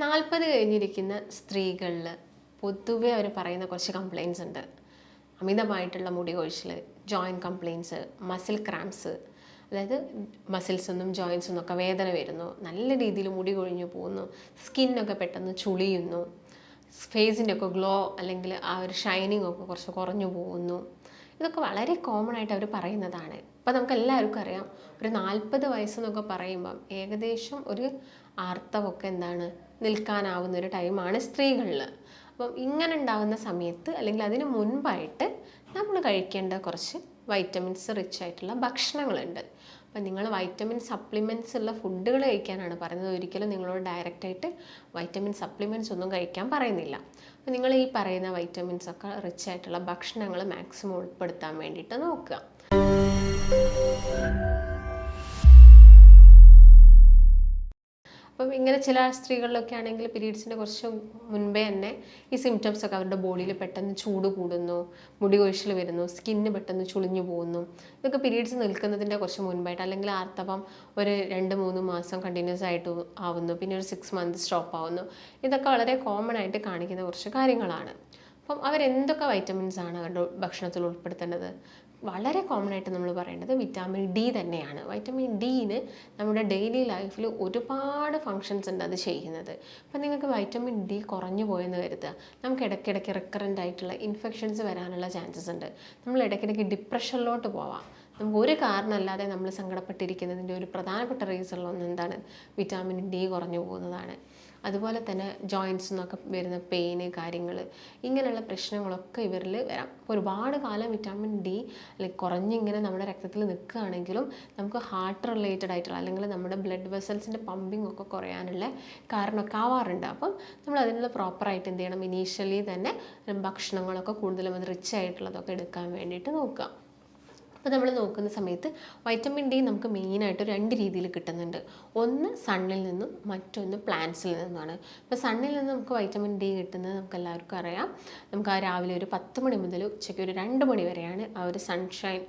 നാൽപ്പത് കഴിഞ്ഞിരിക്കുന്ന സ്ത്രീകളിൽ പൊതുവേ അവർ പറയുന്ന കുറച്ച് കംപ്ലയിൻസ് ഉണ്ട്. അമിതമായിട്ടുള്ള മുടി കൊഴിച്ചിൽ ജോയിന്റ് കംപ്ലയിൻസ് മസിൽ ക്രാംസ് അതായത് മസിൽസ് ഒന്നും ജോയിൻസ് ഒന്നും ഒക്കെ വേദന വരുന്നു. നല്ല രീതിയിൽ മുടി കൊഴിഞ്ഞു പോകുന്നു. സ്കിന്നൊക്കെ പെട്ടെന്ന് ചുളിയുന്നു. ഫേസിന്റെ ഒക്കെ ഗ്ലോ അല്ലെങ്കിൽ ആ ഒരു ഷൈനിങ് ഒക്കെ കുറച്ച് കുറഞ്ഞു പോകുന്നു. ഇതൊക്കെ വളരെ കോമൺ ആയിട്ട് അവർ പറയുന്നതാണ്. ഇപ്പം നമുക്ക് എല്ലാവർക്കും അറിയാം. ഒരു നാൽപ്പത് വയസ്സെന്നൊക്കെ പറയുമ്പം ഏകദേശം ഒരു ആർത്തവൊക്കെ എന്താണ്? നിൽക്കാനാവുന്ന ഒരു ടൈമാണ് സ്ത്രീകളിൽ അപ്പം ഇങ്ങനെ ഉണ്ടാകുന്ന സമയത്ത് അല്ലെങ്കിൽ അതിന് മുൻപായിട്ട് നമ്മൾ കഴിക്കേണ്ട കുറച്ച് വൈറ്റമിൻസ് റിച്ച് ആയിട്ടുള്ള ഭക്ഷണങ്ങളുണ്ട്. അപ്പം നിങ്ങൾ വൈറ്റമിൻ സപ്ലിമെന്റ്സ് ഉള്ള ഫുഡുകൾ കഴിക്കാനാണ് പറയുന്നത്. ഒരിക്കലും നിങ്ങളോട് ഡയറക്റ്റായിട്ട് വൈറ്റമിൻ സപ്ലിമെന്റ്സ് ഒന്നും കഴിക്കാൻ പറയുന്നില്ല. അപ്പം നിങ്ങൾ ഈ പറയുന്ന വൈറ്റമിൻസ് ഒക്കെ റിച്ച് ആയിട്ടുള്ള ഭക്ഷണങ്ങൾ മാക്സിമം ഉൾപ്പെടുത്താൻ വേണ്ടിയിട്ട് നോക്കുക. അപ്പം ഇങ്ങനെ ചില സ്ത്രീകളിലൊക്കെ ആണെങ്കിൽ പീരീഡ്സിന്റെ കുറച്ച് മുൻപേ തന്നെ ഈ സിംറ്റംസ് ഒക്കെ അവരുടെ ബോഡിയിൽ പെട്ടെന്ന് ചൂട് കൂടുന്നു മുടി കൊഴിച്ചിൽ വരുന്നു സ്കിന്ന് പെട്ടെന്ന് ചുളിഞ്ഞു പോകുന്നു. ഇതൊക്കെ പീരീഡ്സ് നിൽക്കുന്നതിന്റെ കുറച്ച് മുൻപായിട്ട് അല്ലെങ്കിൽ ആർത്തവം ഒരു രണ്ട് മൂന്ന് മാസം കണ്ടിന്യൂസ് ആയിട്ട് ആവുന്നു. പിന്നെ ഒരു സിക്സ് മന്ത് സ്റ്റോപ്പ് ആവുന്നു. ഇതൊക്കെ വളരെ കോമൺ ആയിട്ട് കാണിക്കുന്ന കുറച്ച് കാര്യങ്ങളാണ്. അപ്പം അവരെന്തൊക്കെ വൈറ്റമിൻസ് ആണ് അവരുടെ ഭക്ഷണത്തിൽ ഉൾപ്പെടുത്തേണ്ടത്? വളരെ കോമൺ ആയിട്ട് നമ്മൾ പറയേണ്ടത് വിറ്റാമിൻ ഡി തന്നെയാണ്. വൈറ്റമിൻ ഡിന് നമ്മുടെ ഡെയിലി ലൈഫിൽ ഒരുപാട് ഫങ്ഷൻസ് ഉണ്ട് അത് ചെയ്യുന്നത്. അപ്പം നിങ്ങൾക്ക് വൈറ്റമിൻ ഡി കുറഞ്ഞു പോയെന്ന് കരുതുക. നമുക്ക് ഇടയ്ക്കിടയ്ക്ക് റിക്കറന്റ് ആയിട്ടുള്ള ഇൻഫെക്ഷൻസ് വരാനുള്ള ചാൻസസ് ഉണ്ട്. നമ്മൾ ഇടയ്ക്കിടയ്ക്ക് ഡിപ്രഷനിലോട്ട് പോവാം. നമുക്ക് ഒരു കാരണമല്ലാതെ നമ്മൾ സങ്കടപ്പെട്ടിരിക്കുന്നതിന്റെ ഒരു പ്രധാനപ്പെട്ട റീസണിലൊന്ന് എന്താണ് വിറ്റാമിൻ ഡി കുറഞ്ഞു പോകുന്നതാണ്. അതുപോലെ തന്നെ ജോയിൻസ് എന്നൊക്കെ വരുന്ന പെയിന് കാര്യങ്ങൾ ഇങ്ങനെയുള്ള പ്രശ്നങ്ങളൊക്കെ ഇവരിൽ വരാം. ഒരുപാട് കാലം വിറ്റാമിൻ ഡി അല്ലെങ്കിൽ കുറഞ്ഞിങ്ങനെ നമ്മുടെ രക്തത്തിൽ നിൽക്കുകയാണെങ്കിലും നമുക്ക് ഹാർട്ട് റിലേറ്റഡ് ആയിട്ടുള്ള അല്ലെങ്കിൽ നമ്മുടെ ബ്ലഡ് വെസൽസിന്റെ പമ്പിംഗ് ഒക്കെ കുറയാനുള്ള കാരണമൊക്കെ ആവാറുണ്ട്. അപ്പം നമ്മൾ അതിനുള്ള പ്രോപ്പറായിട്ട് എന്ത് ചെയ്യണം? ഇനീഷ്യലി തന്നെ ഭക്ഷണങ്ങളൊക്കെ കൂടുതലും അത് റിച്ച് ആയിട്ടുള്ളതൊക്കെ എടുക്കാൻ വേണ്ടിയിട്ട് നോക്കുക. അപ്പോൾ നമ്മൾ നോക്കുന്ന സമയത്ത് വൈറ്റമിൻ ഡി നമുക്ക് മെയിനായിട്ട് രണ്ട് രീതിയിൽ കിട്ടുന്നുണ്ട്. ഒന്ന് സണ്ണിൽ നിന്നും മറ്റൊന്ന് പ്ലാന്റ്സിൽ നിന്നുമാണ്. ഇപ്പോൾ സണ്ണിൽ നിന്ന് നമുക്ക് വൈറ്റമിൻ ഡി കിട്ടുന്നത് നമുക്ക് എല്ലാവർക്കും അറിയാം. നമുക്ക് ആ രാവിലെ ഒരു പത്ത് മണി മുതൽ ഉച്ചയ്ക്ക് ഒരു രണ്ട് മണി വരെയാണ് ആ ഒരു സൺഷൈൻ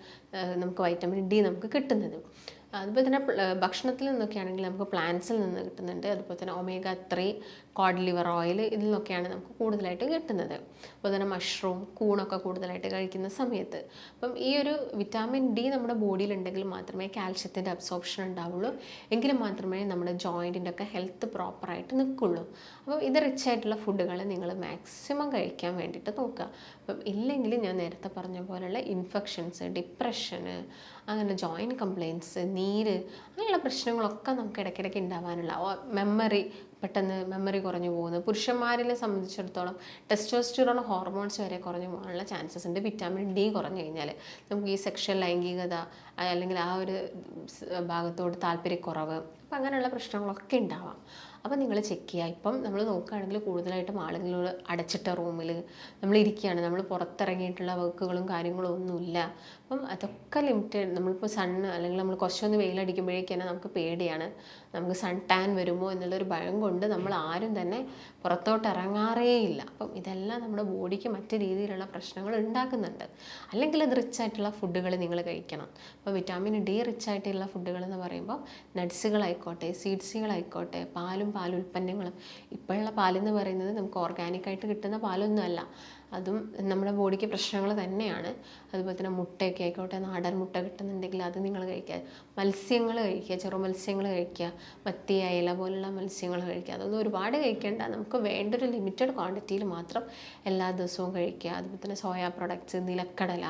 നമുക്ക് വൈറ്റമിൻ ഡി നമുക്ക് കിട്ടുന്നത്. അതുപോലെ തന്നെ ഭക്ഷണത്തിൽ നിന്നൊക്കെ ആണെങ്കിൽ നമുക്ക് പ്ലാന്റ്സിൽ നിന്ന് കിട്ടുന്നുണ്ട്. അതുപോലെ തന്നെ omega three cod liver oil ഇതിൽ നിന്നൊക്കെയാണ് നമുക്ക് കൂടുതലായിട്ട് കിട്ടുന്നത്. അതുപോലെ തന്നെ മഷ്റൂം കൂണൊക്കെ കൂടുതലായിട്ട് കഴിക്കുന്ന സമയത്ത്. അപ്പം ഈ ഒരു വിറ്റാമിൻ ഡി നമ്മുടെ ബോഡിയിൽ ഉണ്ടെങ്കിൽ മാത്രമേ കാൽഷ്യത്തിന്റെ അബ്സോർപ്ഷൻ ഉണ്ടാവുള്ളൂ. എങ്കിൽ മാത്രമേ നമ്മുടെ ജോയിന്റിന്റെ ഒക്കെ ഹെൽത്ത് പ്രോപ്പറായിട്ട് നിൽക്കുള്ളൂ. അപ്പം ഇത് റിച്ച് ആയിട്ടുള്ള ഫുഡുകൾ നിങ്ങൾ മാക്സിമം കഴിക്കാൻ വേണ്ടിയിട്ട് നോക്കുക. അപ്പം ഇല്ലെങ്കിൽ ഞാൻ നേരത്തെ പറഞ്ഞ പോലെയുള്ള ഇൻഫെക്ഷൻസ് ഡിപ്രഷന് അങ്ങനെ ജോയിന്റ് കംപ്ലയിൻസ് നീര് അങ്ങനെയുള്ള പ്രശ്നങ്ങളൊക്കെ നമുക്ക് ഇടയ്ക്കിടയ്ക്ക് ഉണ്ടാവാനുള്ള മെമ്മറി പെട്ടെന്ന് മെമ്മറി കുറഞ്ഞു പോകുന്നത് പുരുഷന്മാരെ സംബന്ധിച്ചിടത്തോളം ടെസ്റ്റോസ്റ്റിറോൺ ഹോർമോൺസ് വരെ കുറഞ്ഞു പോകാനുള്ള ചാൻസസ് ഉണ്ട്. വിറ്റാമിൻ ഡി കുറഞ്ഞു കഴിഞ്ഞാൽ നമുക്ക് ഈ സെക്ഷൽ ലൈംഗികത അല്ലെങ്കിൽ ആ ഒരു ഭാഗത്തോട് താല്പര്യക്കുറവ് അപ്പം അങ്ങനെയുള്ള പ്രശ്നങ്ങളൊക്കെ ഉണ്ടാവാം. അപ്പം നിങ്ങൾ ചെക്ക് ചെയ്യുക ഇപ്പം നമ്മൾ നോക്കുകയാണെങ്കിൽ കൂടുതലായിട്ടും ആളുകൾ അടച്ചിട്ട റൂമിൽ നമ്മൾ ഇരിക്കുകയാണ് നമ്മൾ പുറത്തിറങ്ങിയിട്ടുള്ള വർക്കുകളും കാര്യങ്ങളും ഒന്നുമില്ല. അപ്പം അതൊക്കെ ലിമിറ്റഡ് നമ്മളിപ്പോൾ സണ്ണ് അല്ലെങ്കിൽ നമ്മൾ കുറച്ചൊന്ന് വെയിലടിക്കുമ്പോഴേക്കാണ് നമുക്ക് പേടിയാണ്. നമുക്ക് സൺ ടാൻ വരുമോ എന്നുള്ളൊരു ഭയം കൊണ്ട് നമ്മൾ ആരും തന്നെ പുറത്തോട്ട് ഇറങ്ങാറേ ഇല്ല. അപ്പം ഇതെല്ലാം നമ്മുടെ ബോഡിക്ക് മറ്റ് രീതിയിലുള്ള പ്രശ്നങ്ങൾ ഉണ്ടാക്കുന്നുണ്ട്. അല്ലെങ്കിൽ അത് റിച്ച് ആയിട്ടുള്ള ഫുഡുകൾ നിങ്ങൾ കഴിക്കണം. അപ്പോൾ വിറ്റാമിൻ ഡി റിച്ച് ആയിട്ടുള്ള ഫുഡുകൾ എന്ന് പറയുമ്പോൾ നട്ട്സുകളായിക്കോട്ടെ സീഡ്സുകളായിക്കോട്ടെ പാലും പാലുൽപ്പന്നങ്ങളും. ഇപ്പോഴുള്ള പാലെന്ന് പറയുന്നത് നമുക്ക് ഓർഗാനിക്കായിട്ട് കിട്ടുന്ന പാലൊന്നുമല്ല. അതും നമ്മുടെ ബോഡിക്ക് പ്രശ്നങ്ങൾ തന്നെയാണ്. അതുപോലെ തന്നെ മുട്ടയൊക്കെ ആയിക്കോട്ടെ നാടൻ മുട്ട കിട്ടുന്നുണ്ടെങ്കിൽ അത് നിങ്ങൾ കഴിക്കുക. മത്സ്യങ്ങൾ കഴിക്കുക ചെറു മത്സ്യങ്ങൾ കഴിക്കുക മത്തി അയല പോലുള്ള മത്സ്യങ്ങൾ കഴിക്കുക. അതൊന്നും ഒരുപാട് കഴിക്കേണ്ട. നമുക്ക് വേണ്ട ഒരു ലിമിറ്റഡ് ക്വാണ്ടിറ്റിയിൽ മാത്രം എല്ലാ ദിവസവും കഴിക്കുക. അതുപോലെ തന്നെ സോയാ പ്രൊഡക്ട്സ് നിലക്കടല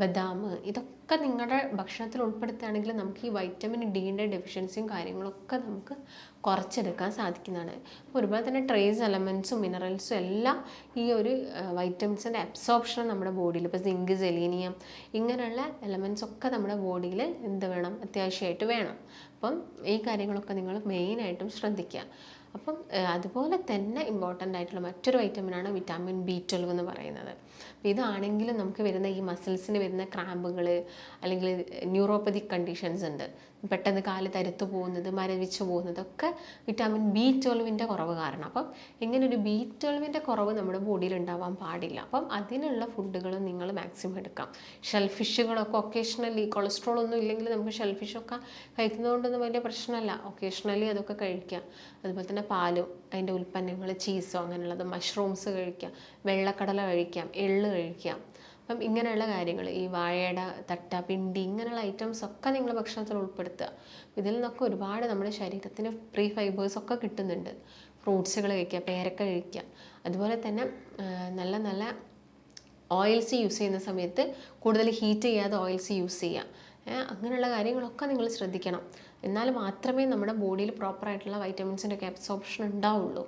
ബദാം ഇതൊക്കെ നിങ്ങളുടെ ഭക്ഷണത്തിൽ ഉൾപ്പെടുത്തുകയാണെങ്കിൽ നമുക്ക് ഈ വൈറ്റമിൻ ഡീന്റെ ഡെഫിഷ്യൻസിയും കാര്യങ്ങളൊക്കെ നമുക്ക് കുറച്ചെടുക്കാൻ സാധിക്കുന്നതാണ്. ഒരുപോലെ തന്നെ ട്രേസ് എലമെൻസും മിനറൽസും എല്ലാം ഈ ഒരു വൈറ്റമിൻസിന്റെ അബ്സോർപ്ഷൻ നമ്മുടെ ബോഡിയിൽ ഇപ്പോൾ സിങ്ക് സെലീനിയം ഇങ്ങനെയുള്ള എലമെൻസ് ഒക്കെ നമ്മുടെ ബോഡിയിൽ എന്ത് വേണം? അത്യാവശ്യമായിട്ട് വേണം. അപ്പം ഈ കാര്യങ്ങളൊക്കെ നിങ്ങൾ മെയിനായിട്ടും ശ്രദ്ധിക്കുക. അപ്പം അതുപോലെ തന്നെ ഇമ്പോർട്ടന്റ് ആയിട്ടുള്ള മറ്റൊരു വൈറ്റമിനാണ് വിറ്റാമിൻ ബി ട്വൽവ് എന്ന് പറയുന്നത്. അപ്പോൾ ഇതാണെങ്കിലും നമുക്ക് വരുന്ന ഈ മസിൽസിന് വരുന്ന ക്രാമ്പുകൾ അല്ലെങ്കിൽ ന്യൂറോപ്പതിക് കണ്ടീഷൻസ് ഉണ്ട്. പെട്ടെന്ന് കാൽ തരുത്തു പോകുന്നത് മരവിച്ചു പോകുന്നത് ഒക്കെ വിറ്റാമിൻ ബി ട്വൽവിന്റെ കുറവ് കാരണം. അപ്പം ഇങ്ങനെ ഒരു ബി ട്വൽവിന്റെ കുറവ് നമ്മുടെ ബോഡിയിൽ ഉണ്ടാവാൻ പാടില്ല. അപ്പം അതിനുള്ള ഫുഡുകൾ നിങ്ങൾ മാക്സിമം എടുക്കാം. ഷെൽഫിഷുകളൊക്കെ ഒക്കേഷണലി കൊളസ്ട്രോൾ ഒന്നും ഇല്ലെങ്കിൽ നമുക്ക് ഷെൽഫിഷൊക്കെ കഴിക്കുന്നതുകൊണ്ടൊന്നും വലിയ പ്രശ്നമല്ല. ഒക്കേഷണലി അതൊക്കെ കഴിക്കാം അതുപോലെ തന്നെ പാലും അതിന്റെ ഉൽപ്പന്നങ്ങൾ ചീസോ അങ്ങനെയുള്ളത് മഷ്റൂംസ് കഴിക്കാം വെള്ളക്കടല കഴിക്കാം എള്ള് കഴിക്കാം അപ്പം ഇങ്ങനെയുള്ള കാര്യങ്ങൾ ഈ വാഴയുടെ തട്ട പിണ്ടി ഇങ്ങനെയുള്ള ഐറ്റംസ് ഒക്കെ നിങ്ങൾ ഭക്ഷണത്തിൽ ഉൾപ്പെടുത്തുക. ഇതിൽ നിന്നൊക്കെ ഒരുപാട് നമ്മുടെ ശരീരത്തിന് ഫ്രീ ഫൈബേഴ്സ് ഒക്കെ കിട്ടുന്നുണ്ട്. ഫ്രൂട്ട്സുകൾ കഴിക്കുക പേരക്ക കഴിക്കുക. അതുപോലെ തന്നെ നല്ല നല്ല ഓയിൽസ് യൂസ് ചെയ്യുന്ന സമയത്ത് കൂടുതൽ ഹീറ്റ് ചെയ്യാതെ ഓയിൽസ് യൂസ് ചെയ്യുക. അങ്ങനെയുള്ള കാര്യങ്ങളൊക്കെ നിങ്ങൾ ശ്രദ്ധിക്കണം. എന്നാൽ മാത്രമേ നമ്മുടെ ബോഡിയിൽ പ്രോപ്പറായിട്ടുള്ള വൈറ്റമിൻസിന്റെ ഒക്കെ അബ്സോർപ്ഷൻ ഉണ്ടാവുള്ളൂ.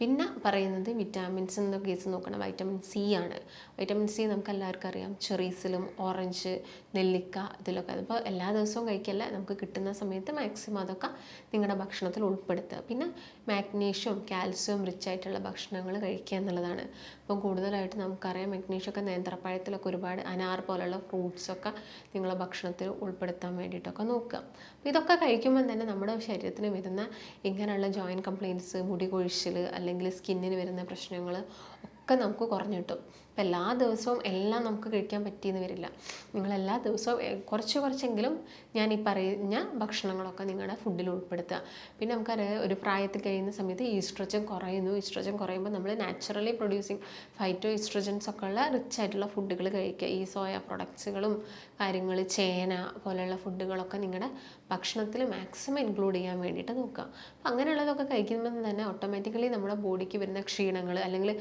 പിന്നെ പറയുന്നത് വിറ്റാമിൻസ് എന്ന കേസ് നോക്കണം. വൈറ്റമിൻ സി ആണ്. വൈറ്റമിൻ സി നമുക്ക് എല്ലാവർക്കും അറിയാം. ചെറീസിലും ഓറഞ്ച് നെല്ലിക്ക ഇതിലൊക്കെ. അപ്പോൾ എല്ലാ ദിവസവും കഴിക്കല്ല നമുക്ക് കിട്ടുന്ന സമയത്ത് മാക്സിമം അതൊക്കെ നിങ്ങളുടെ ഭക്ഷണത്തിൽ ഉൾപ്പെടുത്തുക. പിന്നെ മാഗ്നീഷ്യം കാൽസ്യം റിച്ച് ആയിട്ടുള്ള ഭക്ഷണങ്ങൾ കഴിക്കുക എന്നുള്ളതാണ്. ഇപ്പം കൂടുതലായിട്ട് നമുക്കറിയാം മാഗ്നീഷ്യം ഒക്കെ നേന്ത്രപ്പഴത്തിലൊക്കെ ഒരുപാട് അനാർ പോലുള്ള ഫ്രൂട്ട്സൊക്കെ നിങ്ങളെ ഭക്ഷണത്തിൽ ഉൾപ്പെടുത്താൻ വേണ്ടിയിട്ടൊക്കെ നോക്കുക. അപ്പോൾ ഇതൊക്കെ കഴിക്കുമ്പോൾ തന്നെ നമ്മുടെ ശരീരത്തിന് വരുന്ന ഇങ്ങനെയുള്ള ജോയിന്റ് കംപ്ലയിന്റ്സ് മുടി കൊഴിച്ചിൽ അല്ലെങ്കിൽ സ്കിന്നിന് വരുന്ന പ്രശ്നങ്ങൾ ഒക്കെ നമുക്ക് കുറഞ്ഞു കിട്ടും. അപ്പം എല്ലാ ദിവസവും എല്ലാം നമുക്ക് കഴിക്കാൻ പറ്റിയെന്ന് വരില്ല. നിങ്ങൾ എല്ലാ ദിവസവും കുറച്ച് കുറച്ചെങ്കിലും ഞാൻ ഈ പറഞ്ഞ ഭക്ഷണങ്ങളൊക്കെ നിങ്ങളുടെ ഫുഡിൽ ഉൾപ്പെടുത്തുക. പിന്നെ നമുക്കറിയാം ഒരു പ്രായത്തിൽ കഴിയുന്ന സമയത്ത് ഈസ്ട്രജൻ കുറയുന്നു. ഈസ്ട്രജൻ കുറയുമ്പോൾ നമ്മൾ നാച്ചുറലി പ്രൊഡ്യൂസിങ് ഫൈറ്റോ ഈസ്ട്രജൻസ് ഒക്കെ ഉള്ള റിച്ച് ആയിട്ടുള്ള ഫുഡുകൾ കഴിക്കുക. ഈ സോയ പ്രൊഡക്ട്സുകളും കാര്യങ്ങൾ ചേന പോലെയുള്ള ഫുഡുകളൊക്കെ നിങ്ങളുടെ ഭക്ഷണത്തിൽ മാക്സിമം ഇൻക്ലൂഡ് ചെയ്യാൻ വേണ്ടിയിട്ട് നോക്കുക. അപ്പോൾ അങ്ങനെയുള്ളതൊക്കെ കഴിക്കുമ്പോൾ തന്നെ ഓട്ടോമാറ്റിക്കലി നമ്മുടെ ബോഡിക്ക് വരുന്ന ക്ഷീണങ്ങൾ അല്ലെങ്കിൽ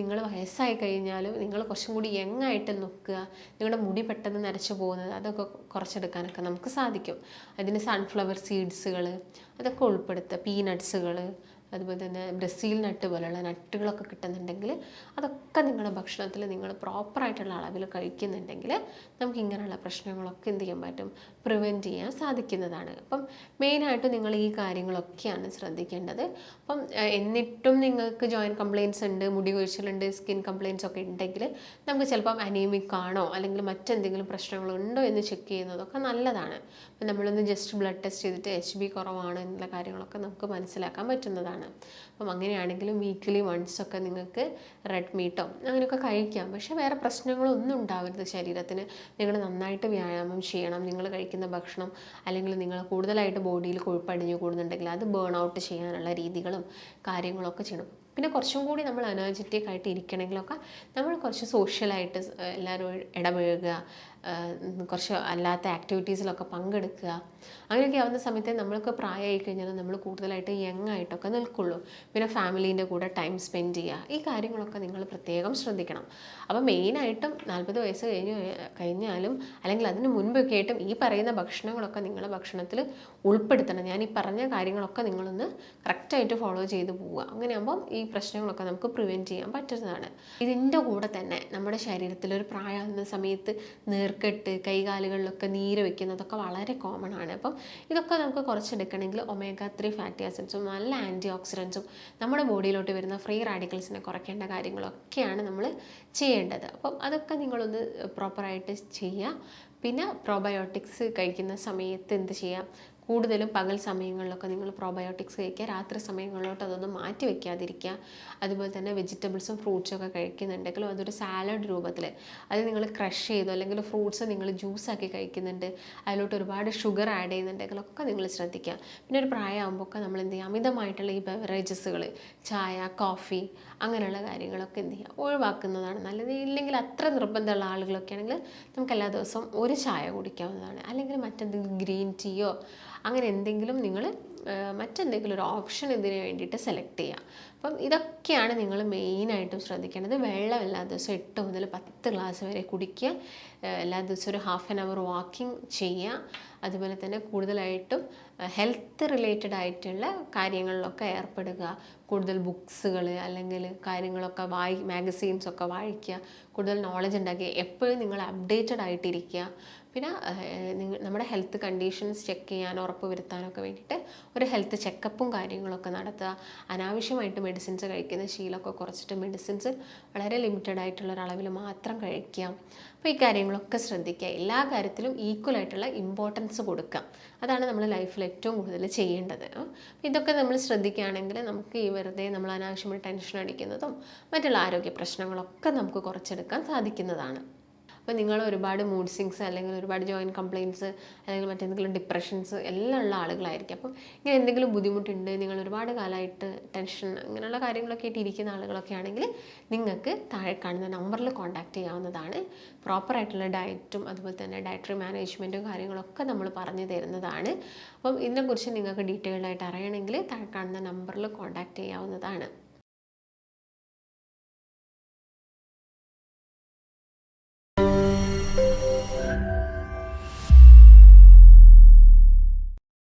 നിങ്ങൾ വയസ്സായി കഴിഞ്ഞാലും നിങ്ങൾ കുറച്ചും കൂടി യങ് നോക്കുക നിങ്ങളുടെ മുടി പെട്ടെന്ന് നരച്ചു പോകുന്നത് അതൊക്കെ കുറച്ചെടുക്കാനൊക്കെ നമുക്ക് സാധിക്കും. അതിന് സൺഫ്ലവർ സീഡ്സുകൾ അതൊക്കെ ഉൾപ്പെടുത്തുക. പീനട്സുകൾ അതുപോലെ തന്നെ ബ്രസീൽ നട്ട് പോലെയുള്ള നട്ടുകളൊക്കെ കിട്ടുന്നുണ്ടെങ്കിൽ അതൊക്കെ നിങ്ങളുടെ ഭക്ഷണത്തിൽ നിങ്ങൾ പ്രോപ്പറായിട്ടുള്ള അളവിൽ കഴിക്കുന്നുണ്ടെങ്കിൽ നമുക്ക് ഇങ്ങനെയുള്ള പ്രശ്നങ്ങളൊക്കെ എന്ത് ചെയ്യാൻ പറ്റും? പ്രിവെന്റ് ചെയ്യാൻ സാധിക്കുന്നതാണ്. അപ്പം മെയിനായിട്ട് നിങ്ങൾ ഈ കാര്യങ്ങളൊക്കെയാണ് ശ്രദ്ധിക്കേണ്ടത്. അപ്പം എന്നിട്ടും നിങ്ങൾക്ക് ജോയിന്റ് കംപ്ലയിൻസ് ഉണ്ട് മുടി കൊഴിച്ചിലുണ്ട് സ്കിൻ കംപ്ലയിൻസ് ഒക്കെ ഉണ്ടെങ്കിൽ നമുക്ക് ചിലപ്പം അനീമിക് ആണോ അല്ലെങ്കിൽ മറ്റെന്തെങ്കിലും പ്രശ്നങ്ങളുണ്ടോ എന്ന് ചെക്ക് ചെയ്യുന്നതൊക്കെ നല്ലതാണ്. അപ്പം നമ്മളൊന്ന് ജസ്റ്റ് ബ്ലഡ് ടെസ്റ്റ് ചെയ്തിട്ട് എച്ച് ബി കുറവാണ് എന്നുള്ള കാര്യങ്ങളൊക്കെ നമുക്ക് മനസ്സിലാക്കാൻ പറ്റുന്നതാണ്. അപ്പം അങ്ങനെയാണെങ്കിലും വീക്കിലി വൺസ് ഒക്കെ നിങ്ങൾക്ക് റെഡ് മീറ്റോ അങ്ങനെയൊക്കെ കഴിക്കാം. പക്ഷേ വേറെ പ്രശ്നങ്ങളൊന്നും ഉണ്ടാവരുത് ശരീരത്തിന്. നിങ്ങൾ നന്നായിട്ട് വ്യായാമം ചെയ്യണം. നിങ്ങൾ കഴിക്കുന്ന ഭക്ഷണം അല്ലെങ്കിൽ നിങ്ങൾ കൂടുതലായിട്ട് ബോഡിയിൽ കൊഴുപ്പടിഞ്ഞു കൂടുന്നുണ്ടെങ്കിൽ അത് ബേൺ ഔട്ട് ചെയ്യാനുള്ള രീതികളും കാര്യങ്ങളൊക്കെ ചെയ്യണം. പിന്നെ കുറച്ചും കൂടി നമ്മൾ എനർജറ്റിക് ആയിട്ട് ഇരിക്കണമെങ്കിലൊക്കെ നമ്മൾ കുറച്ച് സോഷ്യലായിട്ട് എല്ലാവരും ഇടപഴകുക കുറച്ച് അല്ലാത്ത ആക്ടിവിറ്റീസിലൊക്കെ പങ്കെടുക്കുക. അങ്ങനെയൊക്കെ ആവുന്ന സമയത്ത് നമ്മൾക്ക് പ്രായമായി കഴിഞ്ഞാൽ നമ്മൾ കൂടുതലായിട്ട് യങ് ആയിട്ടൊക്കെ നിൽക്കുള്ളൂ. പിന്നെ ഫാമിലീന്റെ കൂടെ ടൈം സ്പെൻഡ് ചെയ്യുക. ഈ കാര്യങ്ങളൊക്കെ നിങ്ങൾ പ്രത്യേകം ശ്രദ്ധിക്കണം. അപ്പോൾ മെയിനായിട്ടും നാൽപ്പത് വയസ്സ് കഴിഞ്ഞ് കഴിഞ്ഞാലും അല്ലെങ്കിൽ അതിന് മുൻപൊക്കെ ആയിട്ടും ഈ പറയുന്ന ഭക്ഷണങ്ങളൊക്കെ നിങ്ങളുടെ ഭക്ഷണത്തിൽ ഉൾപ്പെടുത്തണം. ഞാൻ ഈ പറഞ്ഞ കാര്യങ്ങളൊക്കെ നിങ്ങളൊന്ന് കറക്റ്റായിട്ട് ഫോളോ ചെയ്ത് പോവുക. അങ്ങനെയാകുമ്പം ഈ പ്രശ്നങ്ങളൊക്കെ നമുക്ക് പ്രിവെന്റ് ചെയ്യാൻ പറ്റുന്നതാണ്. ഇതിന്റെ കൂടെ തന്നെ നമ്മുടെ ശരീരത്തിൽ ഒരു പ്രായമാകുന്ന സമയത്ത് നീർക്കെട്ട് കൈകാലുകളിലൊക്കെ നീര് വെക്കുന്നതൊക്കെ വളരെ കോമൺ ആണ്. അപ്പം ഇതൊക്കെ നമുക്ക് കുറച്ചെടുക്കണമെങ്കിൽ ഒമേഗ ത്രീ ഫാറ്റി ആസിഡ്സും നല്ല ആന്റി ഓക്സിഡൻസും നമ്മുടെ ബോഡിയിലോട്ട് വരുന്ന ഫ്രീ റാഡിക്കൽസിനെ കുറയ്ക്കേണ്ട കാര്യങ്ങളൊക്കെയാണ് നമ്മൾ ചെയ്യേണ്ടത്. അപ്പം അതൊക്കെ നിങ്ങളൊന്ന് പ്രോപ്പറായിട്ട് ചെയ്യുക പിന്നെ പ്രോബയോട്ടിക്സ് കഴിക്കുന്ന സമയത്ത് എന്ത് ചെയ്യാം? കൂടുതലും പകൽ സമയങ്ങളിലൊക്കെ നിങ്ങൾ പ്രോബയോട്ടിക്സ് കഴിക്കുക. രാത്രി സമയങ്ങളിലോട്ട് അതൊന്നും മാറ്റി വെക്കാതിരിക്കുക. അതുപോലെ തന്നെ വെജിറ്റബിൾസും ഫ്രൂട്ട്സും ഒക്കെ കഴിക്കുന്നുണ്ടെങ്കിലും അതൊരു സാലഡ് രൂപത്തിൽ അത് നിങ്ങൾ ക്രഷ് ചെയ്തു അല്ലെങ്കിൽ ഫ്രൂട്ട്സ് നിങ്ങൾ ജ്യൂസാക്കി കഴിക്കുന്നുണ്ട്. അതിലോട്ട് ഒരുപാട് ഷുഗർ ആഡ് ചെയ്യുന്നുണ്ടെങ്കിലൊക്കെ നിങ്ങൾ ശ്രദ്ധിക്കുക. പിന്നെ ഒരു പ്രായമാകുമ്പോൾ ഒക്കെ നമ്മൾ എന്ത് ചെയ്യുക? അമിതമായിട്ടുള്ള ഈ ബെവറേജസുകൾ ചായ കോഫി അങ്ങനെയുള്ള കാര്യങ്ങളൊക്കെ എന്ത് ചെയ്യുക ഒഴിവാക്കുന്നതാണ് നല്ലത്. ഇല്ലെങ്കിൽ അത്ര നിർബന്ധമുള്ള ആളുകളൊക്കെ ആണെങ്കിൽ നമുക്ക് എല്ലാ ദിവസവും ഒരു ചായ കുടിക്കാവുന്നതാണ്. അല്ലെങ്കിൽ മറ്റെന്തെങ്കിലും ഗ്രീൻ ടീയോ അങ്ങനെ എന്തെങ്കിലും നിങ്ങൾ മറ്റെന്തെങ്കിലും ഒരു ഓപ്ഷൻ ഇതിന് വേണ്ടിയിട്ട് സെലക്ട് ചെയ്യാം. അപ്പം ഇതൊക്കെയാണ് നിങ്ങൾ മെയിനായിട്ടും ശ്രദ്ധിക്കേണ്ടത്. വെള്ളം എല്ലാ ദിവസവും എട്ട് മുതൽ പത്ത് ഗ്ലാസ് വരെ കുടിക്കുക. എല്ലാ ദിവസവും ഒരു ഹാഫ് ആൻ അവർ വാക്കിംഗ് ചെയ്യുക. അതുപോലെ തന്നെ കൂടുതലായിട്ടും ഹെൽത്ത് റിലേറ്റഡ് ആയിട്ടുള്ള കാര്യങ്ങളിലൊക്കെ ഏർപ്പെടുക. കൂടുതൽ ബുക്സുകൾ അല്ലെങ്കിൽ കാര്യങ്ങളൊക്കെ വായി മാഗസീൻസ് ഒക്കെ വായിക്കുക. കൂടുതൽ നോളജ് ഉണ്ടാക്കുക എപ്പോഴും നിങ്ങൾ അപ്ഡേറ്റഡ് ആയിട്ടിരിക്കുക. പിന്നെ നമ്മുടെ ഹെൽത്ത് കണ്ടീഷൻസ് ചെക്ക് ചെയ്യാൻ ഉറപ്പ് വരുത്താനൊക്കെ വേണ്ടിയിട്ട് ഒരു ഹെൽത്ത് ചെക്കപ്പും കാര്യങ്ങളൊക്കെ നടത്തുക. അനാവശ്യമായിട്ട് മെഡിസിൻസ് കഴിക്കുന്ന ശീലമൊക്കെ കുറച്ചിട്ട് മെഡിസിൻസ് വളരെ ലിമിറ്റഡ് ആയിട്ടുള്ള ഒരളവിൽ മാത്രം കഴിക്കുക. അപ്പോൾ ഈ കാര്യങ്ങളൊക്കെ ശ്രദ്ധിക്കുക. എല്ലാ കാര്യത്തിലും ഈക്വൽ ആയിട്ടുള്ള ഇമ്പോർട്ടൻസ് കൊടുക്കുക. അതാണ് നമ്മൾ ലൈഫിൽ ഏറ്റവും കൂടുതൽ ചെയ്യേണ്ടത്. ഇതൊക്കെ നമ്മൾ ശ്രദ്ധിക്കുകയാണെങ്കിൽ നമുക്ക് ഈ വെറുതെ നമ്മൾ അനാവശ്യമായി ടെൻഷൻ അടിക്കുന്നതും മറ്റുള്ള ആരോഗ്യ പ്രശ്നങ്ങളൊക്കെ നമുക്ക് കുറച്ചെടുക്കാൻ സാധിക്കുന്നതാണ്. അപ്പോൾ നിങ്ങൾ ഒരുപാട് മൂഡ് സിങ്സ് അല്ലെങ്കിൽ ഒരുപാട് ജോയിന്റ് കംപ്ലയിൻസ് അല്ലെങ്കിൽ മറ്റെന്തെങ്കിലും ഡിപ്രഷൻസ് എല്ലാം ഉള്ള ആളുകളായിരിക്കും. അപ്പം ഇങ്ങനെ എന്തെങ്കിലും ബുദ്ധിമുട്ടുണ്ട് നിങ്ങൾ ഒരുപാട് കാലമായിട്ട് ടെൻഷൻ അങ്ങനെയുള്ള കാര്യങ്ങളൊക്കെ ആയിട്ട് ഇരിക്കുന്ന ആളുകളൊക്കെ ആണെങ്കിൽ നിങ്ങൾക്ക് താഴെ കാണുന്ന നമ്പറിൽ കോൺടാക്റ്റ് ചെയ്യാവുന്നതാണ്. പ്രോപ്പറായിട്ടുള്ള ഡയറ്റും അതുപോലെ തന്നെ ഡയറ്ററി മാനേജ്മെന്റും കാര്യങ്ങളൊക്കെ നമ്മൾ പറഞ്ഞു തരുന്നതാണ്. അപ്പം ഇതിനെക്കുറിച്ച് നിങ്ങൾക്ക് ഡീറ്റെയിൽഡ് ആയിട്ട് അറിയണമെങ്കിൽ താഴെ കാണുന്ന നമ്പറിൽ കോൺടാക്റ്റ് ചെയ്യാവുന്നതാണ്.